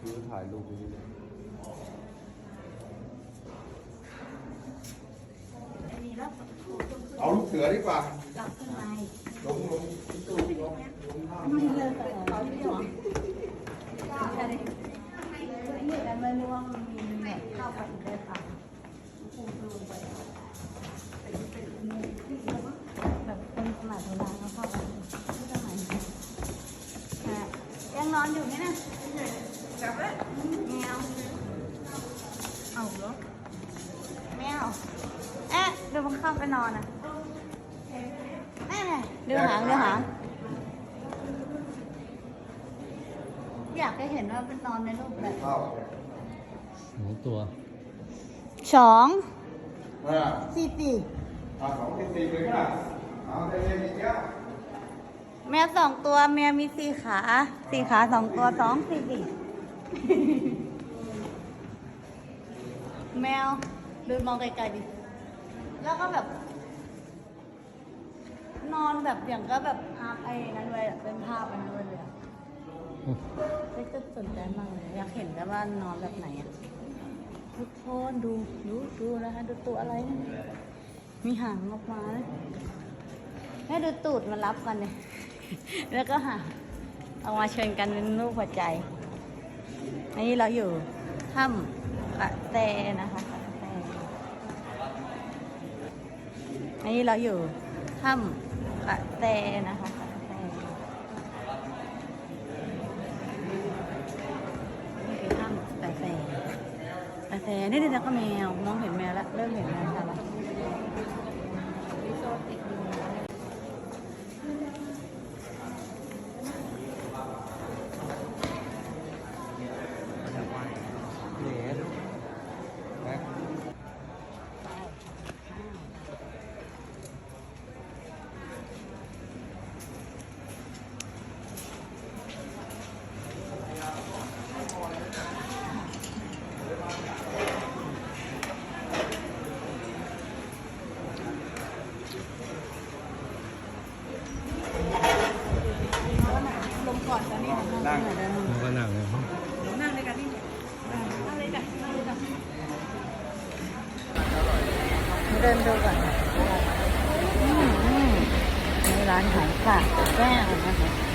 คือถ่ายรูปไปนี่เลยเอาลูกเสือดีกว่า หลับทำไมลงลงลงลง ไม่เลิกกับเขาไม่หรอ แต่ไม่รู้ว่ามันมีแม็กเข้าไปอีกได้ค่ะคงลงไปแบบเป็นสมัยโบราณเขาเข้าไปที่สมัยนี้ยังนอนอยู่ไหมนะจับเลยแมวเอาเหรอแมวเอ๊ะเดี๋ยวมันเข้าไปนอนอะแม่ดูหางดูหางอยากให้เห็นว่าเป็นนอนในรูปแบบเข้า สองตัวสองอ่าสี่ปีอ่าสองที่สี่เลยก็ได้เอาเต็มๆอีกแล้วแมวสองตัวแมวมีสี่ขาสี่ขาสองตัวสองสี่ปีแมวดูมองไกลๆดิ แล้วก็แบบ นอนแบบอย่างก็แบบภาพไอ้นั้นเลยอะเป็นภาพอันนั้นเลยอะ เล็กสนใจมากเลย อยากเห็นแต่ว่านอนแบบไหนอะทุกคนดูดูดูนะคะดูตัวอะไรนะมีหางออกมานะให้ดูตูดมารับกันเนี่ยแล้วก็หาเอามาเชิญกันเป็นรูปหัวใจอันนี้เราอยู่ถ้ำกระแตนะคะกระแตอันนี้เราอยู่ถ้ำกระแตนะคะกระแตนี่คือถ้ำกระแตกระ แตนี่เดี๋ยวก็แมวมองเห็นแมวแล้วเริ่มเห็นแมวค่ะแล้ว เนสแม็ก ลงก่อนตอ นั่งมันก็นังเลยนั่งเลยกันนี่นั่งเลยกันนั่งเดินดูก่อนอืมอืมในร้านขายฝากแก้วนะคะ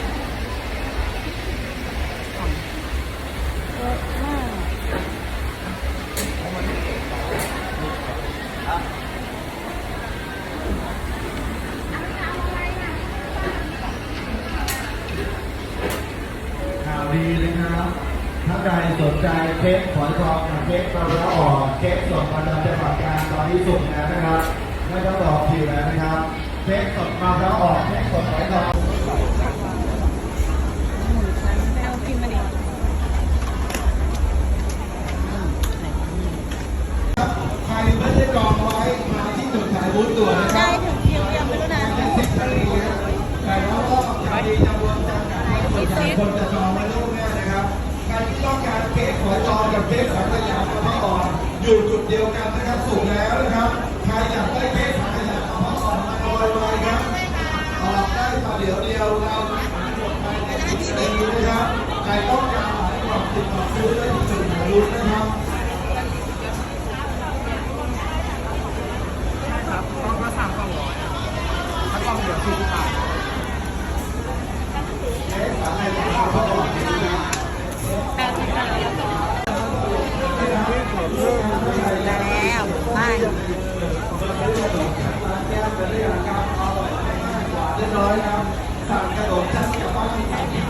สนใจเค้กฝอยทองกับเค้กมะพร้าวอ่อนเค้กสดประจำจังหวัดกาญตอนนี้สุกแล้วนะครับไม่ต้องรอคิวแล้วนะครับเค้กสดมะพร้าวอ่อนเค้กสดฝอยทองไปเอากินมาดิใครไม่ได้จองไว้มาที่จุดถ่ายรูปด่วนนะคได้รับถึงเพียงเดียวไม่รู้นะแต่ว่าก็ใครจำนวนจำกัดคนจะจอง เทองกับเค้กสังขยามะพร้าวอ่อนอยู่จุดเดียวกันนะครับสูงแล้ว แล้วบ้านเรียบร้อยครับสั่งกระโดดจัดกับป้านที่